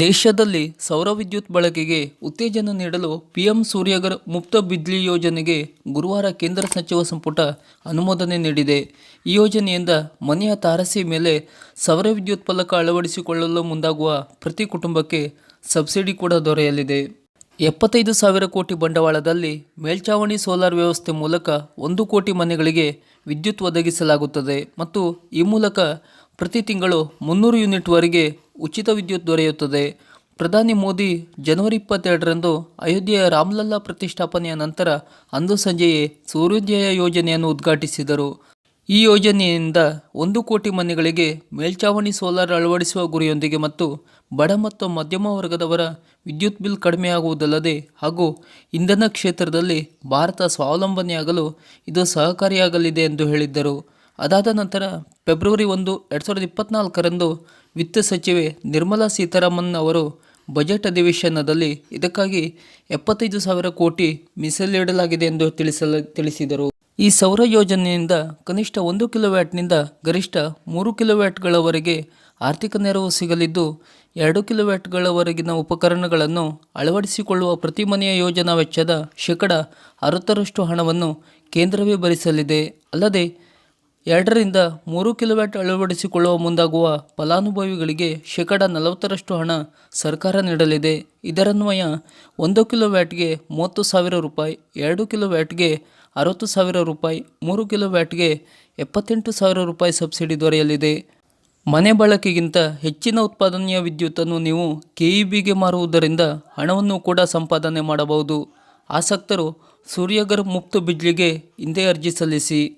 ದೇಶದಲ್ಲಿ ಸೌರ ವಿದ್ಯುತ್ ಬಳಕೆಗೆ ಉತ್ತೇಜನ ನೀಡಲು ಪಿಎಂ ಸೂರ್ಯಗರ್ ಮುಕ್ತ ಬಿಜ್ಲಿ ಯೋಜನೆಗೆ ಗುರುವಾರ ಕೇಂದ್ರ ಸಚಿವ ಸಂಪುಟ ಅನುಮೋದನೆ ನೀಡಿದೆ. ಈ ಯೋಜನೆಯಿಂದ ಮನೆಯ ತಾರಸಿ ಮೇಲೆ ಸೌರ ವಿದ್ಯುತ್ ಫಲಕ ಅಳವಡಿಸಿಕೊಳ್ಳಲು ಮುಂದಾಗುವ ಪ್ರತಿ ಕುಟುಂಬಕ್ಕೆ ಸಬ್ಸಿಡಿ ಕೂಡ ದೊರೆಯಲಿದೆ. ಎಪ್ಪತ್ತೈದು ಸಾವಿರ ಕೋಟಿ ಬಂಡವಾಳದಲ್ಲಿ ಮೇಲ್ಛಾವಣಿ ಸೋಲಾರ್ ವ್ಯವಸ್ಥೆ ಮೂಲಕ ಒಂದು ಕೋಟಿ ಮನೆಗಳಿಗೆ ವಿದ್ಯುತ್ ಒದಗಿಸಲಾಗುತ್ತದೆ. ಮತ್ತು ಈ ಮೂಲಕ ಪ್ರತಿ ತಿಂಗಳು ಮುನ್ನೂರು ಯೂನಿಟ್ವರೆಗೆ ಉಚಿತ ವಿದ್ಯುತ್ ದೊರೆಯುತ್ತದೆ. ಪ್ರಧಾನಿ ಮೋದಿ ಜನವರಿ ಇಪ್ಪತ್ತೆರಡರಂದು ಅಯೋಧ್ಯೆಯ ರಾಮಲಲ್ಲಾ ಪ್ರತಿಷ್ಠಾಪನೆಯ ನಂತರ ಅಂದು ಸಂಜೆಯೇ ಸೂರ್ಯೋದಯ ಯೋಜನೆಯನ್ನು ಉದ್ಘಾಟಿಸಿದರು. ಈ ಯೋಜನೆಯಿಂದ ಒಂದು ಕೋಟಿ ಮನೆಗಳಿಗೆ ಮೇಲ್ಛಾವಣಿ ಸೋಲಾರ್ ಅಳವಡಿಸುವ ಗುರಿಯೊಂದಿಗೆ ಮತ್ತು ಬಡ ಮತ್ತು ಮಧ್ಯಮ ವರ್ಗದವರ ವಿದ್ಯುತ್ ಬಿಲ್ ಕಡಿಮೆಯಾಗುವುದಲ್ಲದೆ ಹಾಗೂ ಇಂಧನ ಕ್ಷೇತ್ರದಲ್ಲಿ ಭಾರತ ಸ್ವಾವಲಂಬನೆಯಾಗಲು ಇದು ಸಹಕಾರಿಯಾಗಲಿದೆ ಎಂದು ಹೇಳಿದ್ದರು. ಅದಾದ ನಂತರ ಫೆಬ್ರವರಿ ಒಂದು, ಎರಡು ಸಾವಿರದ ಇಪ್ಪತ್ನಾಲ್ಕರಂದು ವಿತ್ತ ಸಚಿವೆ ನಿರ್ಮಲಾ ಸೀತಾರಾಮನ್ ಅವರು ಬಜೆಟ್ ಅಧಿವೇಶನದಲ್ಲಿ ಇದಕ್ಕಾಗಿ ಎಪ್ಪತ್ತೈದು ಸಾವಿರ ಕೋಟಿ ಮೀಸಲಿಡಲಾಗಿದೆ ಎಂದು ತಿಳಿಸಲ, ತಿಳಿಸಿದರು. ಈ ಸೌರ ಯೋಜನೆಯಿಂದ ಕನಿಷ್ಠ ಒಂದು ಕಿಲೋವ್ಯಾಟ್ನಿಂದ ಗರಿಷ್ಠ ಮೂರು ಕಿಲೋವ್ಯಾಟ್ಗಳವರೆಗೆ ಆರ್ಥಿಕ ನೆರವು ಸಿಗಲಿದ್ದು, ಎರಡು ಕಿಲೋವ್ಯಾಟ್ಗಳವರೆಗಿನ ಉಪಕರಣಗಳನ್ನು ಅಳವಡಿಸಿಕೊಳ್ಳುವ ಪ್ರತಿ ಮನೆಯ ಯೋಜನಾ ವೆಚ್ಚದ ಶೇಕಡ ಅರವತ್ತರಷ್ಟು ಹಣವನ್ನು ಕೇಂದ್ರವೇ ಭರಿಸಲಿದೆ. ಅಲ್ಲದೆ ಎರಡರಿಂದ ಮೂರು ಕಿಲೋವ್ಯಾಟ್ ಅಳವಡಿಸಿಕೊಳ್ಳುವ ಮುಂದಾಗುವ ಫಲಾನುಭವಿಗಳಿಗೆ ಶೇಕಡ ನಲವತ್ತರಷ್ಟು ಹಣ ಸರ್ಕಾರ ನೀಡಲಿದೆ. ಇದರನ್ವಯ ಒಂದು ಕಿಲೋವ್ಯಾಟ್ಗೆ ಮೂವತ್ತು ಸಾವಿರ ರೂಪಾಯಿ, ಎರಡು ಕಿಲೋವ್ಯಾಟ್ಗೆ ಅರವತ್ತು ಸಾವಿರ ರೂಪಾಯಿ, ಮೂರು ಕಿಲೋವ್ಯಾಟ್ಗೆ ಎಪ್ಪತ್ತೆಂಟು ಸಾವಿರ ರೂಪಾಯಿ ಸಬ್ಸಿಡಿ ದೊರೆಯಲಿದೆ. ಮನೆ ಬಳಕೆಗಿಂತ ಹೆಚ್ಚಿನ ಉತ್ಪಾದನೆಯ ವಿದ್ಯುತ್ತನ್ನು ನೀವು ಕೆಇಬಿಗೆ ಮಾರುವುದರಿಂದ ಹಣವನ್ನು ಕೂಡ ಸಂಪಾದನೆ ಮಾಡಬಹುದು. ಆಸಕ್ತರು ಸೂರ್ಯಗರ್ ಮುಕ್ತ ಬಿಜ್ಲಿಗೆ ಹಿಂದೆ ಅರ್ಜಿ ಸಲ್ಲಿಸಿ.